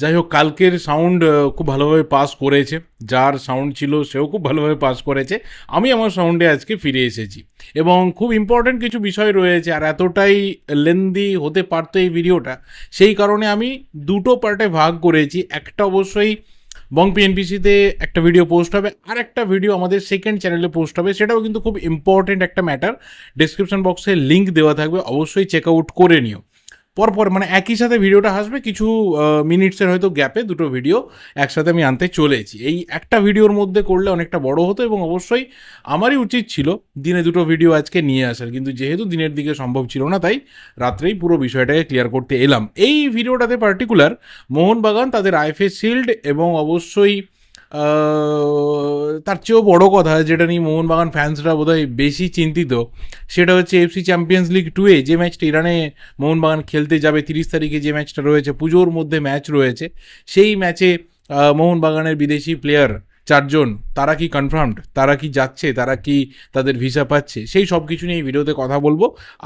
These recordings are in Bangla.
যাই হোক, কালকের সাউন্ড খুব ভালোভাবে পাস করেছে। যার সাউন্ড ছিল, সেও খুব ভালোভাবে পাস করেছে। আমি আমার সাউন্ডে আজকে ফিরে এসেছি। এবং খুব ইম্পর্ট্যান্ট কিছু বিষয় রয়েছে, আর এতটাই লেন্দি হতে পারতো এই ভিডিওটা সেই কারণে আমি দুটো পার্টে ভাগ করেছি। একটা অবশ্যই বং পিএনপিসিতে একটা ভিডিও পোস্ট হবে, আর একটা ভিডিও আমাদের সেকেন্ড চ্যানেলে পোস্ট হবে। সেটাও কিন্তু খুব ইম্পর্ট্যান্ট একটা ম্যাটার ডেসক্রিপশন বক্সে লিঙ্ক দেওয়া থাকবে, অবশ্যই চেক আউট করে নিও। পরপর মানে একই সাথে ভিডিওটা আসবে, কিছু মিনিটসের হয়তো গ্যাপে দুটো ভিডিও একসাথে আমি আনতে চলেছি। এই একটা ভিডিওর মধ্যে করলে অনেকটা বড় হতো এবং অবশ্যই আমারই উচিত ছিল দিনে দুটো ভিডিও আজকে নিয়ে আসার। কিন্তু যেহেতু দিনের দিকে সম্ভব ছিল না, তাই রাত্রেই পুরো বিষয়টাকে ক্লিয়ার করতে এলাম। এই ভিডিওটাতে পার্টিকুলার মোহনবাগান, তাদের আইএফএ শিল্ড এবং অবশ্যই তার চেয়েও বড় কথা যেটা নিয়ে মোহনবাগান ফ্যান্সরা বোধহয় বেশি চিন্তিত, সেটা হচ্ছে এফসি চ্যাম্পিয়ন্স লিগ টুয়ে যে ম্যাচটা ইরানে মোহনবাগান খেলতে যাবে তিরিশ তারিখে যে ম্যাচটা রয়েছে, পুজোর মধ্যে ম্যাচ রয়েছে, সেই ম্যাচে মোহনবাগানের বিদেশি প্লেয়ার চারজন, তারা কি কনফার্মড তারা কি যাচ্ছে? তারা কি তাদের ভিসা পাচ্ছে? সেই সব কিছু নিয়ে এই ভিডিওতে কথা বলব।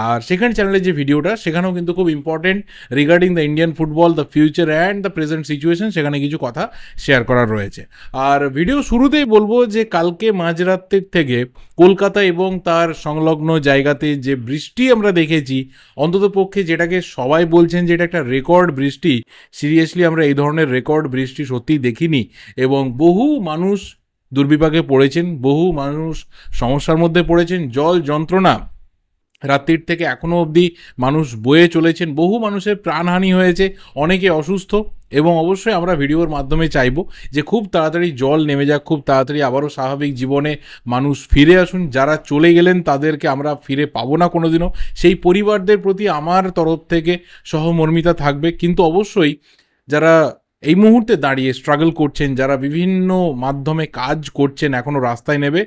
আর সেকেন্ড চ্যানেলের যে ভিডিওটা, সেখানেও কিন্তু খুব important regarding the Indian football the future and the present situation সেখানে কিছু কথা শেয়ার করার রয়েছে। আর ভিডিও শুরুতেই বলব যে কালকে মাঝরাত্রির থেকে কলকাতা এবং তার সংলগ্ন জায়গাতে যে বৃষ্টি আমরা দেখেছি, অন্তত পক্ষে যেটাকে সবাই বলছেন যে এটা একটা রেকর্ড বৃষ্টি সিরিয়াসলি আমরা এই ধরনের রেকর্ড বৃষ্টি সত্যিই দেখিনি। এবং বহু মানুষ দুর্বিপাকে পড়েছেন, বহু মানুষ সমস্যার মধ্যে পড়েছেন, জল যন্ত্রণা রাত্রির থেকে এখনও অবধি মানুষ বয়ে চলেছেন, বহু মানুষের প্রাণহানি হয়েছে, অনেকে অসুস্থ এবং অবশ্যই আমরা ভিডিওর মাধ্যমে চাইব যে খুব তাড়াতাড়ি জল নেমে যাক, খুব তাড়াতাড়ি আবারও স্বাভাবিক জীবনে মানুষ ফিরে আসুন, যারা চলে গেলেন তাদেরকে আমরা ফিরে পাবো না কোনোদিনও। সেই পরিবারদের প্রতি আমার তরফ থেকে সহমর্মিতা থাকবে, কিন্তু অবশ্যই যারা এই মুহূর্তে দাঁড়িয়ে স্ট্রাগল করছেন যারা বিভিন্ন মাধ্যমে কাজ করছেন এখনও রাস্তায় নেবে।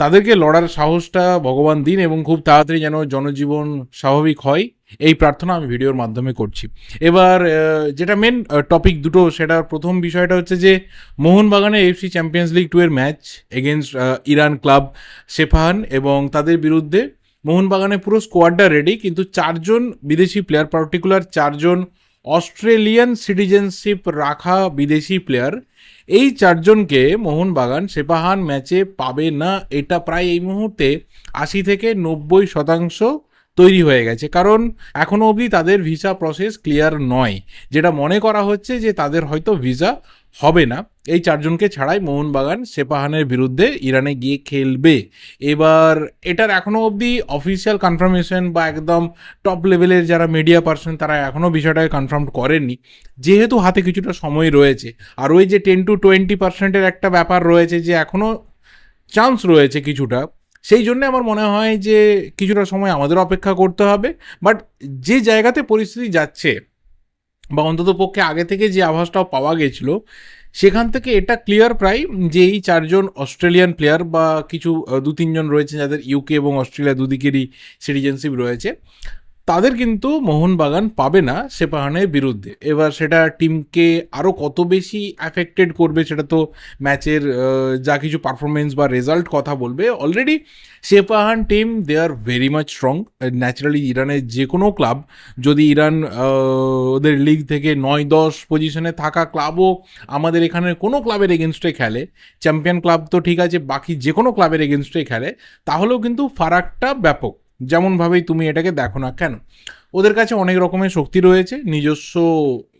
তাদেরকে লড়ার সাহসটা ভগবান দিন এবং খুব তাড়াতাড়ি যেন জনজীবন স্বাভাবিক হয়, এই প্রার্থনা আমি ভিডিওর মাধ্যমে করছি। এবার যেটা মেন টপিক দুটো, সেটার প্রথম বিষয়টা হচ্ছে যে মোহনবাগানের এফসি চ্যাম্পিয়ন্স লিগ টু এর match against Iran club Sepahan এবং তাদের বিরুদ্ধে মোহনবাগানের পুরো স্কোয়াডটা রেডি কিন্তু চারজন বিদেশি প্লেয়ার পার্টিকুলার চারজন অস্ট্রেলিয়ান সিটিজেনশিপ রাখা বিদেশি প্লেয়ার, এই চারজনকে মোহনবাগান সেপাহান ম্যাচে পাবে না। এটা প্রায় এই মুহূর্তে আশি থেকে নব্বই শতাংশ তৈরি হয়ে গেছে। কারণ এখনও অবধি তাদের ভিসা প্রসেস ক্লিয়ার নয়। যেটা মনে করা হচ্ছে যে তাদের হয়তো ভিসা হবে না। এই চারজনকে ছাড়াই মোহনবাগান সেপাহানের বিরুদ্ধে ইরানে গিয়ে খেলবে। এবার এটার এখনও অবধি অফিসিয়াল কনফার্মেশন বা একদম টপ লেভেলের যারা মিডিয়া পার্সন তারা এখনও বিষয়টাকে কনফার্ম করেননি। যেহেতু হাতে কিছুটা সময় রয়েছে। আর ওই যে টেন টু টোয়েন্টি পার্সেন্টের একটা ব্যাপার রয়েছে যে এখনও চান্স রয়েছে কিছুটা। সেই জন্য আমার মনে হয় যে কিছুটা সময় আমাদের অপেক্ষা করতে হবে। বাট যে জায়গাতে পরিস্থিতি যাচ্ছে বা অন্তত পক্ষে আগে থেকে যে আভাসটাও পাওয়া গেছিল, সেখান থেকে এটা ক্লিয়ার প্রায় যে এই চারজন অস্ট্রেলিয়ান প্লেয়ার বা কিছু দু তিনজন রয়েছে যাদের ইউকে এবং অস্ট্রেলিয়া দুদিকেরই সিটিজেনশিপ রয়েছে। তাদের কিন্তু মোহনবাগান পাবে না সেপাহানের বিরুদ্ধে। এবার সেটা টিমকে আরও কত বেশি অ্যাফেক্টেড করবে সেটা তো ম্যাচের যা কিছু পারফরমেন্স বা রেজাল্ট কথা বলবে। Already Sepahan team they are very much strong naturally ইরানের যে কোনো ক্লাব যদি ইরান ওদের লিগ থেকে নয়, দশ পজিশনে থাকা ক্লাবও আমাদের এখানে কোনো ক্লাবের এগেনস্টে খেলে চ্যাম্পিয়ন ক্লাব তো ঠিক আছে, বাকি যে কোনো ক্লাবের এগেনস্টে খেলে, তাহলেও কিন্তু ফারাকটা ব্যাপক। যেমনভাবেই তুমি এটাকে দেখো না কেন। ওদের কাছে অনেক রকমের শক্তি রয়েছে, নিজস্ব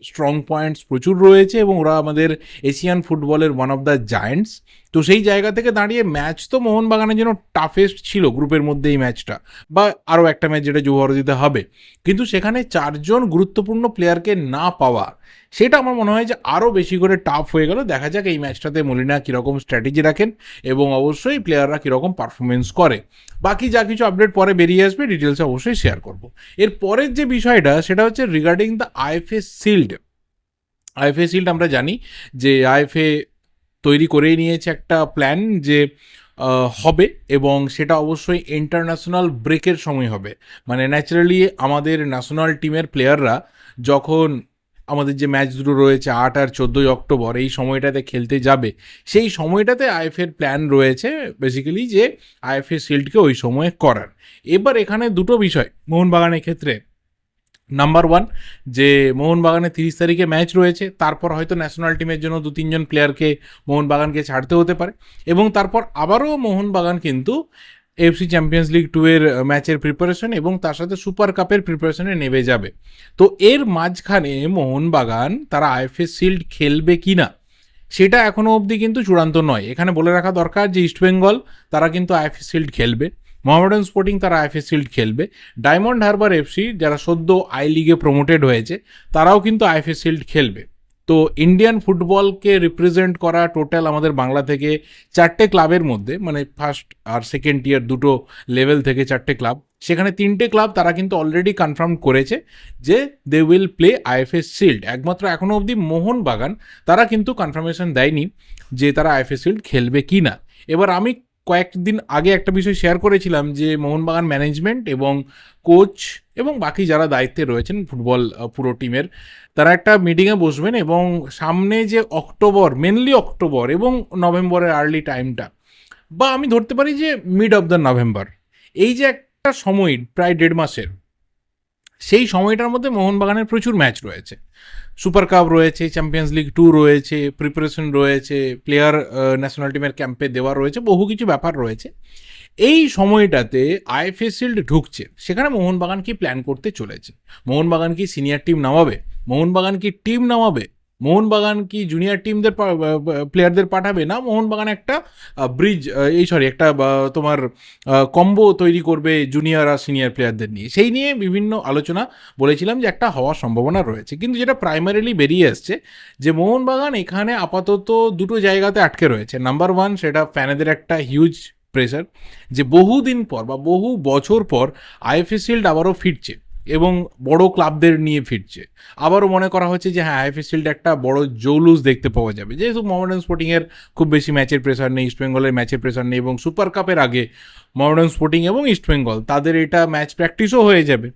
স্ট্রং পয়েন্টস প্রচুর রয়েছে এবং ওরা আমাদের এশিয়ান ফুটবলের ওয়ান অফ দ্য জায়েন্টস তো সেই জায়গা থেকে দাঁড়িয়ে ম্যাচ তো মোহনবাগানের জন্য টাফেস্ট ছিল গ্রুপের মধ্যে এই ম্যাচটা বা আরও একটা ম্যাচ যেটা দিতে হবে। কিন্তু সেখানে চারজন গুরুত্বপূর্ণ প্লেয়ারকে না পাওয়া, সেটা আমার মনে হয় যে আরও বেশি করে টাফ হয়ে গেল। দেখা যাক এই ম্যাচটাতে মলিনা কীরকম স্ট্র্যাটেজি রাখেন এবং অবশ্যই প্লেয়াররা কীরকম পারফরমেন্স করে। বাকি যা কিছু আপডেট পরে বেরিয়ে আসবে ডিটেলসে অবশ্যই শেয়ার করব। এর পরের যে বিষয়টা, সেটা হচ্ছে regarding the IFA shield IFA shield আমরা জানি যে আইএফএ তৈরি করেই নিয়েছে একটা প্ল্যান যে হবে এবং সেটা অবশ্যই ইন্টারন্যাশনাল ব্রেকের সময় হবে। মানে ন্যাচারালি আমাদের ন্যাশনাল টিমের প্লেয়াররা যখন আমাদের যে ম্যাচ দুটো রয়েছে আট আর চোদ্দোই অক্টোবর, এই সময়টাতে খেলতে যাবে, সেই সময়টাতে আইএফের প্ল্যান রয়েছে বেসিক্যালি যে আইএফএ শিল্ডকে ওই সময়ে করার। এবার এখানে দুটো বিষয়, মোহনবাগানের ক্ষেত্রে নাম্বার ওয়ান যে মোহনবাগানে তিরিশ তারিখে ম্যাচ রয়েছে, তারপর হয়তো ন্যাশনাল টিমের জন্য দু তিনজন প্লেয়ারকে মোহনবাগানকে ছাড়তে হতে পারে। এবং তারপর আবারও মোহনবাগান কিন্তু এফসি চ্যাম্পিয়ন্স লিগ টু এর ম্যাচের প্রিপারেশন এবং তার সাথে সুপার কাপের প্রিপারেশনে নেমে যাবে। তো এর মাঝখানে মোহনবাগান তারা আইএফএস শিল্ড খেলবে কি না সেটা এখনও অবধি কিন্তু চূড়ান্ত নয়। এখানে বলে রাখা দরকার যে ইস্টবেঙ্গল তারা কিন্তু আইএফএস শিল্ড খেলবে। মোহামেডান স্পোর্টিং তারা আইএফএস শিল্ড খেলবে। ডায়মন্ড হারবার এফসি যারা সদ্য আই লিগে প্রমোটেড হয়েছে, তারাও কিন্তু আইএফএস শিল্ড খেলবে। তো ইন্ডিয়ান ফুটবলকে রিপ্রেজেন্ট করা টোটাল আমাদের বাংলা থেকে চারটে ক্লাবের মধ্যে মানে ফার্স্ট আর সেকেন্ড ইয়ার দুটো লেভেল থেকে চারটে ক্লাব সেখানে তিনটে ক্লাব তারা কিন্তু অলরেডি কনফার্ম করেছে যে they will play IFA's shield একমাত্র এখনও অবধি মোহনবাগান তারা কিন্তু কনফার্মেশন দেয়নি যে তারা আইএফএস শিল্ড খেলবে কি না এবার আমি কয়েকদিন আগে একটা বিষয় শেয়ার করেছিলাম যে মোহনবাগান ম্যানেজমেন্ট এবং কোচ এবং বাকি যারা দায়িত্বে রয়েছেন ফুটবল পুরো টিমের তারা একটা মিটিংয়ে বসবেন এবং সামনে যে অক্টোবর মেনলি অক্টোবর এবং নভেম্বরের আর্লি টাইমটা বা আমি ধরতে পারি যে মিড অফ দ্য নভেম্বর, এই যে একটা সময়, প্রায় দেড় মাসের সেই সময়টার মধ্যে মোহনবাগানের প্রচুর ম্যাচ রয়েছে। সুপার কাপ রয়েছে, চ্যাম্পিয়ন্স লিগ টু রয়েছে প্রিপারেশন রয়েছে প্লেয়ার ন্যাশনাল টিমের ক্যাম্পে দেওয়া রয়েছে, বহু কিছু ব্যাপার রয়েছে। এই সময়টাতে আইএফএ শিল্ড ঢুকছে, সেখানে মোহনবাগান কি প্ল্যান করতে চলেছে? মোহনবাগান কি সিনিয়র টিম নামাবে? মোহনবাগান কি টিম নামাবে? মোহনবাগান কি জুনিয়র টিমদের প্লেয়ারদের পাঠাবে? না, মোহনবাগান একটা ব্রিজ এই সরি একটা তোমার কম্বো তৈরি করবে জুনিয়র আর সিনিয়র প্লেয়ারদের নিয়ে। সেই নিয়ে বিভিন্ন আলোচনা বলেছিলাম যে একটা হওয়ার সম্ভাবনা রয়েছে। কিন্তু যেটা প্রাইমারিলি বেরিয়ে আসছে যে মোহনবাগান এখানে আপাতত দুটো জায়গাতে আটকে রয়েছে। নাম্বার ওয়ান সেটা ফ্যানেদের একটা হিউজ প্রেশার যে বহুদিন পর বা বহু বছর পর আইএফএ শিল্ড আবারও ফিরছে। এবং বড় ক্লাবদের নিয়ে ফিরছে। আবারও মনে করা হচ্ছে যে হ্যাঁ আইএফএ শিল্ড একটা বড় জৌলুস দেখতে পাওয়া যাবে। যেহেতু মোহামেডান স্পোর্টিংয়ের খুব বেশি ম্যাচের প্রেশার নেই ইস্টবেঙ্গলের ম্যাচের প্রেশার নেই এবং সুপার কাপের আগে মডার্ন স্পোর্টিং এবং ইস্টবেঙ্গল তাদের এটা ম্যাচ প্র্যাকটিসও হয়ে যাবে।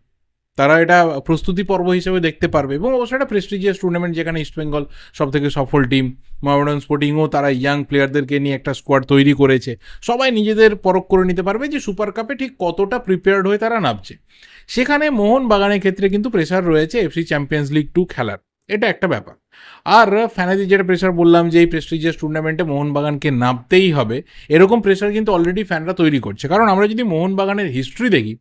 তারা এটা প্রস্তুতি পর্ব হিসেবে দেখতে পারবে এবং অবশ্যই একটা প্রেস্টিজিয়াস টুর্নামেন্ট যেখানে ইস্টবেঙ্গল সব থেকে সফল টিম মোহামেডান স্পোর্টিংও তারা ইয়াং প্লেয়ারদেরকে নিয়ে একটা স্কোয়াড তৈরি করেছে। সবাই নিজেদের পরখ করে নিতে পারবে যে সুপার কাপে ঠিক কতটা প্রিপেয়ার্ড হয়ে তারা নামছে। সেখানে মোহন বাগানের ক্ষেত্রে কিন্তু প্রেশার রয়েছে এফসি চ্যাম্পিয়ন্স লিগ টু খেলার। এটা একটা ব্যাপার। আর ফ্যানাদি যেটা প্রেশার বললাম যে এই প্রেস্টিজিয়াস টুর্নামেন্টে মোহনবাগানকে নামতেই হবে। এরকম প্রেশার কিন্তু অলরেডি ফ্যানরা তৈরি করছে। কারণ আমরা যদি মোহনবাগানের হিস্ট্রি দেখি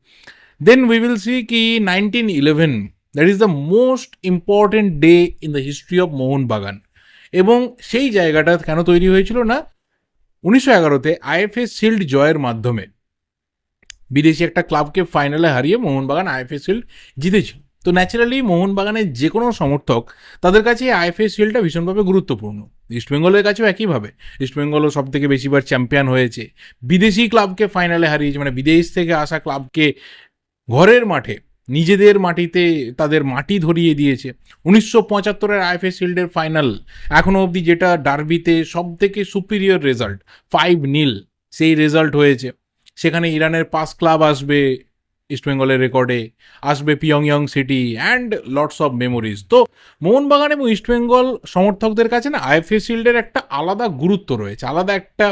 দেন উই উইল সি কি nineteen eleven that is the most important day in the history of Mohun Bagan এবং সেই জায়গাটা কেন তৈরি হয়েছিল না? উনিশশো এগারোতে আইএফএ শিল্ড জয়ের মাধ্যমে বিদেশি একটা ক্লাবকে ফাইনালে হারিয়ে মোহনবাগান আইএফএ শিল্ড জিতেছিল। তো ন্যাচারালি মোহনবাগানের যে কোনো সমর্থক তাদের কাছে আইএফএ শিল্ডটা ভীষণভাবে গুরুত্বপূর্ণ। ইস্টবেঙ্গলের কাছেও একইভাবে ইস্টবেঙ্গলও সব থেকে বেশিবার চ্যাম্পিয়ন হয়েছে। বিদেশি ক্লাবকে ফাইনালে হারিয়েছে মানে বিদেশ থেকে আসা ক্লাবকে ঘরের মাঠে, নিজেদের মাটিতে তাদের মাটি ধরিয়ে দিয়েছে। উনিশশো পঁচাত্তরের আইএফএ শিল্ডের ফাইনাল এখনও অবধি যেটা ডার্বিতে সব থেকে সুপিরিয়র রেজাল্ট ফাইভ নীল সেই রেজাল্ট হয়েছে। সেখানে ইরানের পাস ক্লাব আসবে ইস্টবেঙ্গলের রেকর্ডে আসবে পিয়ংইয়ং city and lots of memories তো মোহনবাগান এবং ইস্টবেঙ্গল সমর্থকদের কাছে না আইএফএ শিল্ডের একটা আলাদা গুরুত্ব রয়েছে, আলাদা একটা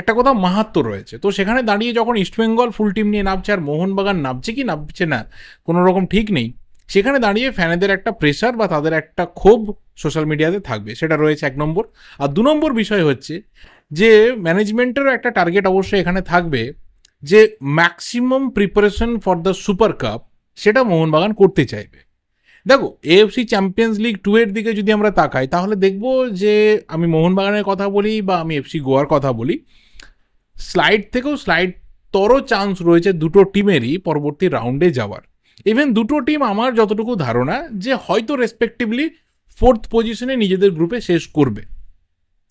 একটা কথা মাহাত্ম রয়েছে। তো সেখানে দাঁড়িয়ে যখন ইস্টবেঙ্গল ফুল টিম নিয়ে নামছে আর মোহনবাগান নামছে কি নামছে না, কোনো রকম ঠিক নেই। সেখানে দাঁড়িয়ে ফ্যানেদের একটা প্রেশার বা তাদের একটা ক্ষোভ সোশ্যাল মিডিয়াতে থাকবে, সেটা রয়েছে এক নম্বর। আর দু নম্বর বিষয় হচ্ছে যে ম্যানেজমেন্টেরও একটা টার্গেট অবশ্যই এখানে থাকবে যে maximum preparation for the super cup সেটা মোহনবাগান করতে চাইবে। দেখো এএফসি চ্যাম্পিয়ন্স লিগ টু এর দিকে যদি আমরা তাকাই, তাহলে দেখব যে আমি মোহনবাগানের কথা বলি বা আমি এফসি গোয়ার কথা বলি স্লাইড থেকেও স্লাইড তর চান্স রয়েছে দুটো টিমেরই পরবর্তী রাউন্ডে যাওয়ার। ইভেন দুটো টিম আমার যতটুকু ধারণা যে হয়তো রেসপেক্টিভলি ফোর্থ পজিশনে নিজেদের গ্রুপে শেষ করবে।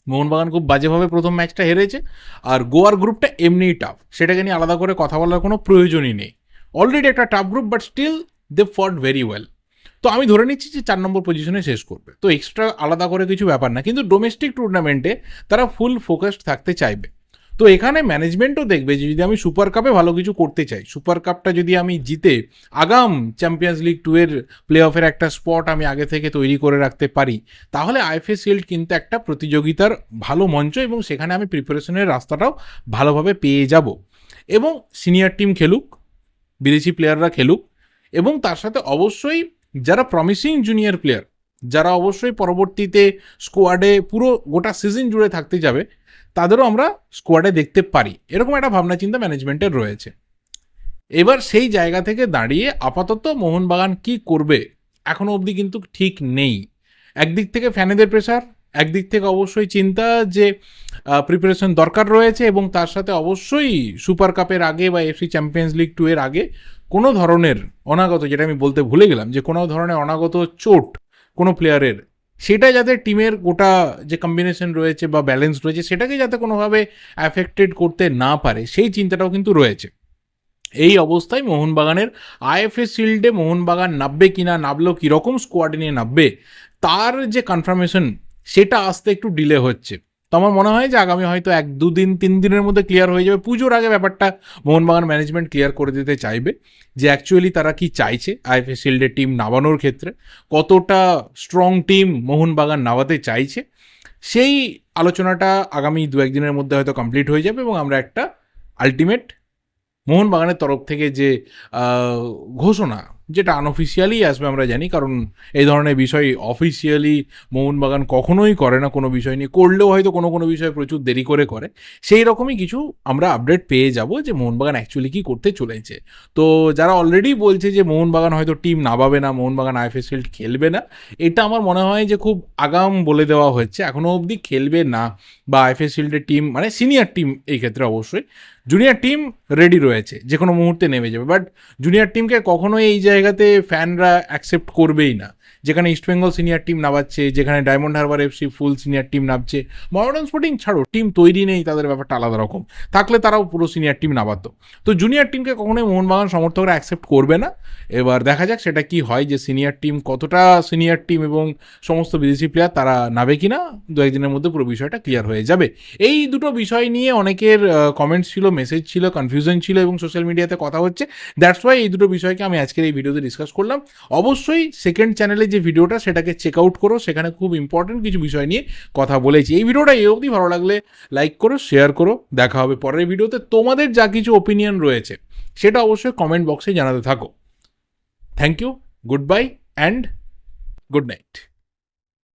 মোহনবাগান খুব বাজেভাবে প্রথম ম্যাচটা হেরেছে, আর গোয়ার গ্রুপটা এমনিই টাফ সেটাকে নিয়ে আলাদা করে কথা বলার কোনো প্রয়োজনই নেই। অলরেডি একটা tough group but still they fought very well তো আমি ধরে নিচ্ছি যে চার নম্বর পজিশনে শেষ করবে। তো এক্সট্রা আলাদা করে কিছু ব্যাপার না, কিন্তু ডোমেস্টিক টুর্নামেন্টে তারা ফুল ফোকাসড থাকতে চাইবে। তো এখানে ম্যানেজমেন্টও দেখবে যে যদি আমি সুপার কাপে ভালো কিছু করতে চাই সুপার কাপটা যদি আমি জিতে আগাম চ্যাম্পিয়ন্স লিগ টু এর প্লে অফের একটা স্পট আমি আগে থেকে তৈরি করে রাখতে পারি, তাহলে আইএফএ শিল্ড কিন্তু একটা প্রতিযোগিতার ভালো মঞ্চ এবং সেখানে আমি প্রিপারেশনের রাস্তাটাও ভালোভাবে পেয়ে যাব। এবং সিনিয়র টিম খেলুক, বিদেশি প্লেয়াররা খেলুক এবং তার সাথে অবশ্যই যারা প্রমিসিং জুনিয়র প্লেয়ার যারা অবশ্যই পরবর্তীতে স্কোয়াডে পুরো গোটা সিজন জুড়ে থাকতে যাবে তাদেরও আমরা স্কোয়াডে দেখতে পারি। এরকম একটা ভাবনা চিন্তা ম্যানেজমেন্টের রয়েছে। এবার সেই জায়গা থেকে দাঁড়িয়ে আপাতত মোহনবাগান কি করবে, এখনও অবধি কিন্তু ঠিক নেই। একদিক থেকে ফ্যানেদের প্রেশার একদিক থেকে অবশ্যই চিন্তা যে প্রিপারেশন দরকার রয়েছে এবং তার সাথে অবশ্যই সুপার কাপের আগে বা এফসি চ্যাম্পিয়ন্স লিগ টু এর আগে কোনো ধরনের অনাগত, যেটা আমি বলতে ভুলে গেলাম, যে কোনো ধরনের অনাগত চোট কোনো প্লেয়ারের সেটা যাতে টিমের গোটা যে কম্বিনেশন রয়েছে বা ব্যালেন্স রয়েছে, সেটাকে যাতে কোনোভাবে অ্যাফেক্টেড করতে না পারে, সেই চিন্তাটাও কিন্তু রয়েছে। এই অবস্থায় মোহনবাগানের আইএফএ শিল্ডে মোহনবাগান নামবে কিনা নামলেও কীরকম স্কোয়াড নিয়ে নামবে, তার যে কনফার্মেশন সেটা আসতে একটু ডিলে হচ্ছে। তো আমার মনে হয় যে আগামী হয়তো এক, দুদিন, তিন দিনের মধ্যে ক্লিয়ার হয়ে যাবে। পুজোর আগে ব্যাপারটা মোহনবাগান ম্যানেজমেন্ট ক্লিয়ার করে দিতে চাইবে যে অ্যাকচুয়ালি তারা কি চাইছে আইএফএ শিল্ডের টিম নামানোর ক্ষেত্রে, কতটা স্ট্রং টিম মোহনবাগান নামাতে চাইছে। সেই আলোচনাটা আগামী দু একদিনের মধ্যে হয়তো কমপ্লিট হয়ে যাবে এবং আমরা একটা আলটিমেট মোহনবাগানের তরফ থেকে যে ঘোষণা যেটা আনঅফিসিয়ালি আসবে আমরা জানি, কারণ এই ধরনের বিষয় অফিসিয়ালি মোহনবাগান কখনোই করে না কোনো বিষয় নিয়ে। করলেও হয়তো কোনো কোনো বিষয়ে প্রচুর দেরি করে করে। সেই রকমই কিছু আমরা আপডেট পেয়ে যাব যে মোহনবাগান অ্যাকচুয়ালি কী করতে চলেছে। তো যারা অলরেডি বলছে যে মোহনবাগান হয়তো টিম নামাবে না, মোহনবাগান আইএফএস ফিল্ড খেলবে না, এটা আমার মনে হয় যে খুব আগাম বলে দেওয়া হচ্ছে। এখনও অবধি খেলবে না বা আইএফএস ফিল্ডের টিম মানে সিনিয়র টিম এই ক্ষেত্রে অবশ্যই। জুনিয়র টিম রেডি রয়েছে যে কোনো মুহূর্তে নেমে যাবে। বাট জুনিয়র টিমকে কখনোই এই জায়গাতে ফ্যানরা অ্যাকসেপ্ট করবেই না। যেখানে ইস্টবেঙ্গল সিনিয়র টিম নামাচ্ছে, যেখানে Diamond Harbour FC full senior team নামছে। মডার্ন স্পোর্টিং ছাড়ো টিম তৈরি নেই, তাদের ব্যাপারটা আলাদা রকম। থাকলে তারাও পুরো সিনিয়র টিম নামাতো। তো জুনিয়র টিমকে কখনোই মোহনবাগান সমর্থকরা অ্যাকসেপ্ট করবে না। এবার দেখা যাক সেটা কি হয় যে সিনিয়র টিম কতটা সিনিয়র টিম এবং সমস্ত বিদেশি প্লেয়ার তারা নাবে কিনা, দু একদিনের মধ্যে পুরো বিষয়টা ক্লিয়ার হয়ে যাবে। এই দুটো বিষয় নিয়ে অনেকের কমেন্টস ছিল মেসেজ ছিল কনফিউশন ছিল এবং সোশ্যাল মিডিয়াতে কথা হচ্ছে। দ্যাটস ওয়াই এই দুটো বিষয়কে আমি আজকের এই ভিডিওতে ডিসকাস করলাম। অবশ্যই সেকেন্ড চ্যানেলে যে ভিডিওটা সেটাকে চেক আউট করো, সেখানে খুব ইম্পর্টেন্ট কিছু বিষয় নিয়ে কথা বলেছি। এই ভিডিওটা এই অবধি। ভালো লাগলে লাইক করো শেয়ার করো। দেখা হবে পরের ভিডিওতে। তোমাদের যা কিছু ওপিনিয়ন রয়েছে, সেটা অবশ্যই কমেন্ট বক্সে জানাতে থাকো। Thank you good bye and good night